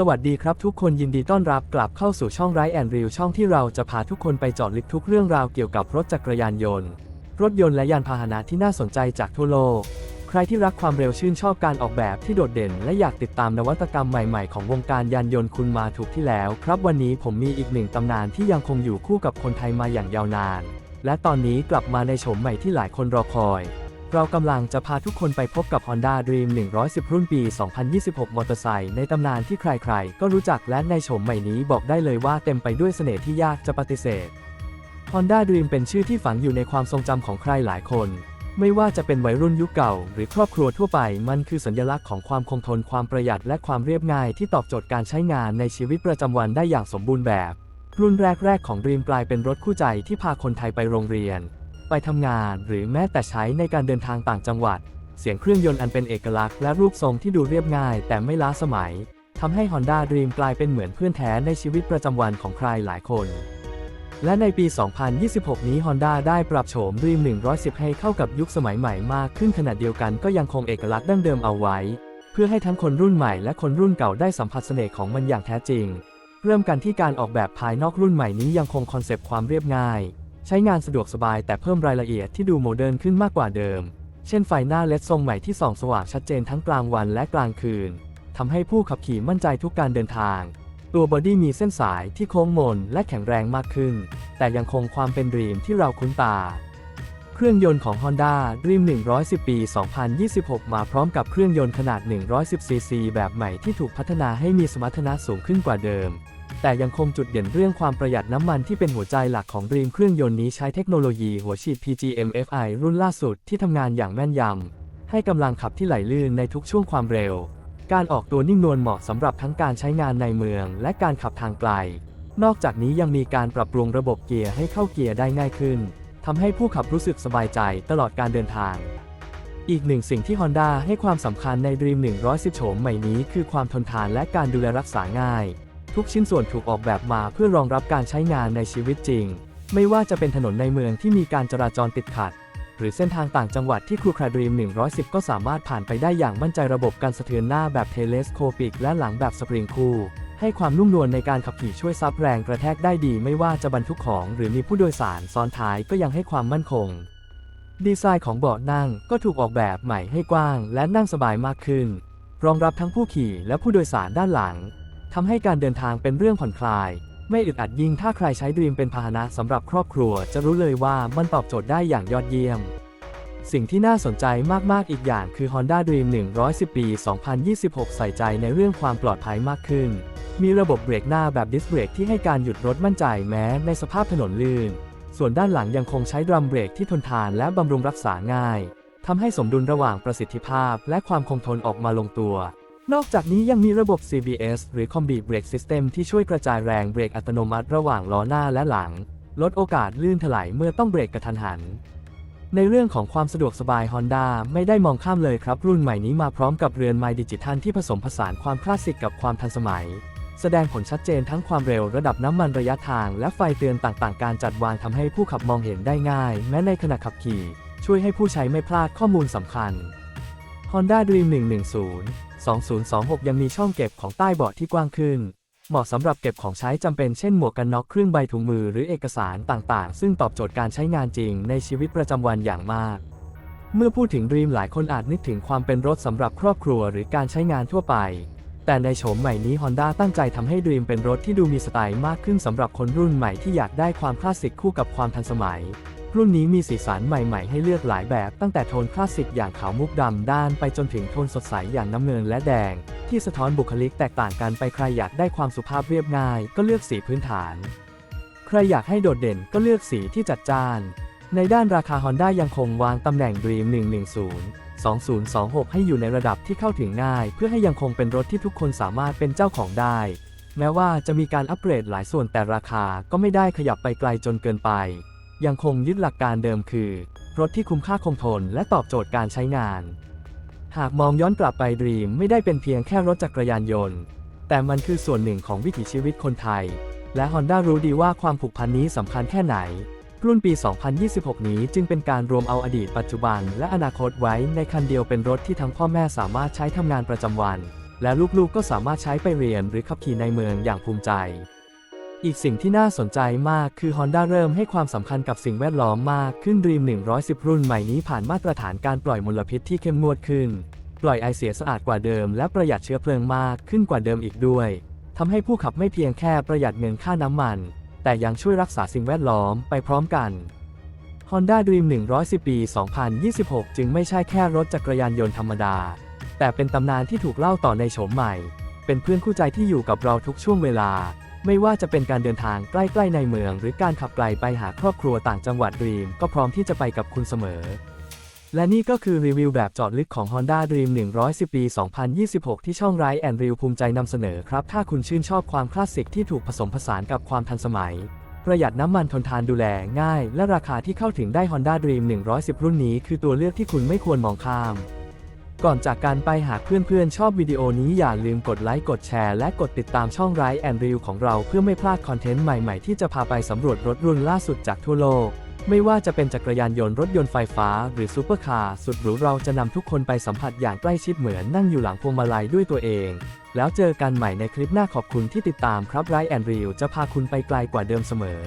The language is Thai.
สวัสดีครับทุกคนยินดีต้อนรับกลับเข้าสู่ช่องไรแอนรีวช่องที่เราจะพาทุกคนไปเจาะลึกทุกเรื่องราวเกี่ยวกับรถจักรยานยนต์ รถยนต์และยานพาหนะที่น่าสนใจจากทั่วโลก ใครที่รักความเร็วชื่นชอบการออกแบบที่โดดเด่น และอยากติดตามนวัตกรรมใหม่ๆของวงการยานยนต์คุณมาถูกที่แล้ว ครับวันนี้ผมมีอีกหนึ่งตำนานที่ยังคงอยู่คู่กับคนไทยมาอย่างยาวนาน และตอนนี้กลับมาในโฉมใหม่ที่หลายคนรอคอย เรากำลังจะพาทุกคนไปพบกับ Honda Dream 110 รุ่นปี 2026 มอเตอร์ไซค์ในตำนานที่ใครๆ ก็รู้จักและในโฉมใหม่นี้บอกได้เลยว่าเต็มไปด้วยเสน่ห์ที่ยากจะปฏิเสธ Honda Dream เป็นชื่อที่ฝังอยู่ในความทรงจำของใครหลายคน ไม่ว่าจะเป็นวัยรุ่นยุคเก่า หรือครอบครัวทั่วไป มันคือสัญลักษณ์ของความคงทนความประหยัดและความเรียบง่ายที่ตอบโจทย์การใช้งานในชีวิตประจำวันได้อย่างสมบูรณ์แบบ รุ่นแรกๆของ Dream กลายเป็นรถคู่ใจที่พาคนไทยไปโรงเรียน ไปทำงานหรือแม้แต่ใช้ในการเดินทางต่างจังหวัด เสียงเครื่องยนต์อันเป็นเอกลักษณ์และรูปทรงที่ดูเรียบง่าย แต่ไม่ล้าสมัยทำให้ Honda Dream กลายเป็นเหมือนเพื่อนแท้ในชีวิตประจำวันของใครหลายคน และในปี 2026 นี้ Honda ได้ปรับโฉม Dream 110 ให้เข้ากับยุคสมัยใหม่มากขึ้นขณะเดียวกันก็ยังคงเอกลักษณ์ดั้งเดิมเอาไว้ เพื่อให้ทั้งคนรุ่นใหม่และคนรุ่นเก่าได้สัมผัสเสน่ห์ของมันอย่างแท้จริง เริ่มกันที่การออกแบบภายนอกรุ่นใหม่นี้ยังคงคอนเซปต์ความเรียบง่าย ใช้งานสะดวกสบายแต่เพิ่มรายละเอียดที่ดูโมเดิร์นขึ้นมากกว่าเดิม เช่นไฟหน้าเลดทรงใหม่ที่ส่องสว่างชัดเจนทั้งกลางวันและกลางคืนทำให้ผู้ขับขี่มั่นใจทุกการเดินทาง ตัวบอดี้มีเส้นสายที่โค้งมนและแข็งแรงมากขึ้น แต่ยังคงความเป็นดรีมที่เราคุ้นตา เครื่องยนต์ของ Honda Dream 110 ปี 2026 มาพร้อมกับเครื่องยนต์ขนาด 110 cc แบบใหม่ที่ถูกพัฒนาให้มีสมรรถนะสูงขึ้นกว่าเดิม แต่ยังคงจุดเด่นเรื่องความประหยัดน้ำมันที่เป็นหัวใจหลักของ Dream เครื่องยนต์นี้ใช้เทคโนโลยีหัวฉีด PGM-FI รุ่นล่าสุดที่ทำงานอย่างแม่นยำ ให้กำลังขับที่ไหลลื่นในทุกช่วงความเร็ว การออกตัวนิ่มนวลเหมาะสำหรับทั้งการใช้งานในเมือง และการขับทางไกล นอกจากนี้ยังมีการปรับปรุงระบบเกียร์ให้เข้าเกียร์ได้ง่ายขึ้นทำให้ผู้ขับรู้สึกสบายใจตลอดการเดินทาง อีกหนึ่งสิ่งที่ Honda ให้ความสำคัญใน Dream 110 โฉมใหม่นี้คือความทนทานและการดูแลรักษาง่าย ทุกชิ้นส่วนถูกออกแบบมาเพื่อรองรับการใช้งานในชีวิตจริง ไม่ว่าจะเป็นถนนในเมืองที่มีการจราจรติดขัด หรือเส้นทางต่างจังหวัดที่ครูคราดรีม 110 ก็สามารถผ่านไปได้อย่างมั่นใจระบบการสะเทือนหน้าแบบเทเลสโคปิก และหลังแบบสปริงคูลให้ความนุ่มนวลในการขับขี่ช่วยซับแรงกระแทกได้ดี ไม่ว่าจะบรรทุกของ หรือมีผู้โดยสารซ้อนท้ายก็ยังให้ความมั่นคง ดีไซน์ของเบาะนั่งก็ถูกออกแบบใหม่ให้กว้าง และนั่งสบายมากขึ้น รองรับทั้งผู้ขี่และผู้โดยสารด้านหลัง ทำให้การเดินทางเป็นเรื่องผ่อนคลาย ไม่อึดอัดยิ่งถ้าใครใช้ดีมเป็นพาหนะสำหรับครอบครัว จะรู้เลยว่ามันตอบโจทย์ได้อย่างยอดเยี่ยม สิ่งที่น่าสนใจมาก ๆ อีกอย่างคือ Honda Dream 110 ปี 2026 ใส่ใจในเรื่องความปลอดภัยมากขึ้น มีระบบเบรกหน้าแบบดิสเบรกที่ให้การหยุดรถมั่นใจแม้ในสภาพถนนลื่น ส่วนด้านหลังยังคงใช้ดรัมเบรกที่ทนทานและบำรุงรักษาง่ายทำให้สมดุลระหว่างประสิทธิภาพและความคงทนออกมาลงตัว นอกจากนี้ยังมีระบบ CBS หรือ Combi Brake System ที่ช่วยกระจายแรงเบรกอัตโนมัติระหว่างล้อหน้าและหลัง ลดโอกาสลื่นถลายเมื่อต้องเบรกกระทันหัน ในเรื่องของความสะดวกสบาย Honda ไม่ได้มองข้ามเลยครับ รุ่นใหม่นี้มาพร้อมกับเรือนไมล์ดิจิทัลที่ผสมผสานความคลาสสิกกับความทันสมัย แสดงผลชัดเจนทั้งความเร็วระดับน้ำมันระยะทาง และไฟเตือนต่างๆ การจัดวางทำให้ผู้ขับมองเห็นได้ง่าย แม้ในขณะขับขี่ ช่วยให้ผู้ใช้ไม่พลาดข้อมูลสำคัญ Honda Dream 110 2026 ยังมีช่องเก็บของใต้เบาะที่กว้างขึ้น เหมาะสำหรับเก็บของใช้จำเป็นเช่นหมวกกันน็อกเครื่องใบถุงมือหรือเอกสารต่างๆ ซึ่งตอบโจทย์การใช้งานจริงในชีวิตประจำวันอย่างมาก เมื่อพูดถึง Dream หลายคนอาจนึกถึงความเป็นรถสำหรับครอบครัวหรือการใช้งานทั่วไป แต่ในโฉมใหม่นี้ Honda ตั้งใจทำให้ Dream เป็นรถที่ดูมีสไตล์มากขึ้นสำหรับคนรุ่นใหม่ที่อยากได้ความคลาสสิกคู่กับความทันสมัย รุ่นนี้มีสีสันใหม่ๆให้เลือกหลายแบบ ตั้งแต่โทนคลาสสิกอย่างขาวมุกดำด้านไปจนถึงโทนสดใสอย่างน้ำเงินและแดง ที่สะท้อนบุคลิกแตกต่างกันไปใครอยากได้ความสุภาพเรียบง่าย ก็เลือกสีพื้นฐาน ใครอยากให้โดดเด่นก็เลือกสีที่จัดจ้าน ในด้านราคา Honda ยังคงวางตำแหน่ง Dream 110 2026 ให้อยู่ในระดับที่เข้าถึงง่าย เพื่อให้ยังคงเป็นรถที่ทุกคนสามารถเป็นเจ้าของได้ แม้ว่าจะมีการอัปเกรดหลายส่วนแต่ราคาก็ไม่ได้ขยับไปไกลจนเกินไป ยังคงยึดหลักการเดิมคือ รถที่คุ้มค่าคงทนและตอบโจทย์การใช้งาน หากมองย้อนกลับไปดรีมไม่ได้เป็นเพียงแค่รถจักรยานยนต์ แต่มันคือส่วนหนึ่งของวิถีชีวิตคนไทย และ Honda รู้ดีว่าความผูกพันนี้สำคัญแค่ไหน รุ่นปี 2026 นี้จึงเป็นการรวมเอาอดีตปัจจุบัน และอนาคตไว้ในคันเดียวเป็นรถที่ทั้งพ่อแม่สามารถใช้ทำงานประจำวัน และลูกๆก็สามารถใช้ไปเรียนหรือขับขี่ในเมืองอย่างภูมิใจ อีกสิ่งที่น่าสนใจมากคือ Honda เริ่มให้ความสำคัญกับสิ่งแวดล้อมมากขึ้น Dream 110 รุ่นใหม่นี้ผ่านมาตรฐานการปล่อยมลพิษที่เข้มงวดขึ้น ปล่อยไอเสียสะอาดกว่าเดิม และประหยัดเชื้อเพลิงมากขึ้นกว่าเดิมอีกด้วยทำให้ผู้ขับไม่เพียงแค่ประหยัดเงินค่าน้ำมัน แต่ยังช่วยรักษาสิ่งแวดล้อมไปพร้อมกัน Honda Dream 110 ปี 2026 จึงไม่ใช่แค่รถจักรยานยนต์ธรรมดา แต่เป็นตำนานที่ถูกเล่าต่อในโฉมใหม่ เป็นเพื่อนคู่ใจที่อยู่กับเราทุกช่วงเวลา ไม่ว่าจะเป็นการเดินทางใกล้ๆในเมือง หรือการขับไกลไปหาครอบครัวต่างจังหวัด Dream ก็พร้อมที่จะไปกับคุณเสมอ และนี่ก็คือรีวิวแบบจอดลึกของ Honda Dream 110 ปี 2026 ที่ช่องไรแอนริวภูมิใจนำเสนอครับ ถ้าคุณชื่นชอบความคลาสสิกที่ถูกผสมผสานกับความทันสมัย ประหยัดน้ำมันทนทานดูแลง่าย และราคาที่เข้าถึงได้ Honda Dream 110 รุ่นนี้คือตัวเลือกที่คุณไม่ควรมองข้าม ก่อนจากการไปหากเพื่อนๆ ชอบวิดีโอนี้อย่าลืมกดไลค์กดแชร์และกดติดตามช่องไรแอนริวของเราเพื่อไม่พลาดคอนเทนต์ใหม่ๆ ที่จะพาไปสำรวจรถรุ่นล่าสุดจากทั่วโลก ไม่ว่าจะเป็นจักรยานยนต์รถยนต์ไฟฟ้า หรือซูเปอร์คาร์สุดหรูเราจะนำทุกคนไปสัมผัสอย่างใกล้ชิดเหมือนนั่งอยู่หลังพวงมาลัยด้วยตัวเอง แล้วเจอกันใหม่ในคลิปหน้าขอบคุณที่ติดตามครับไรแอนริวจะพาคุณไปไกลกว่าเดิมเสมอ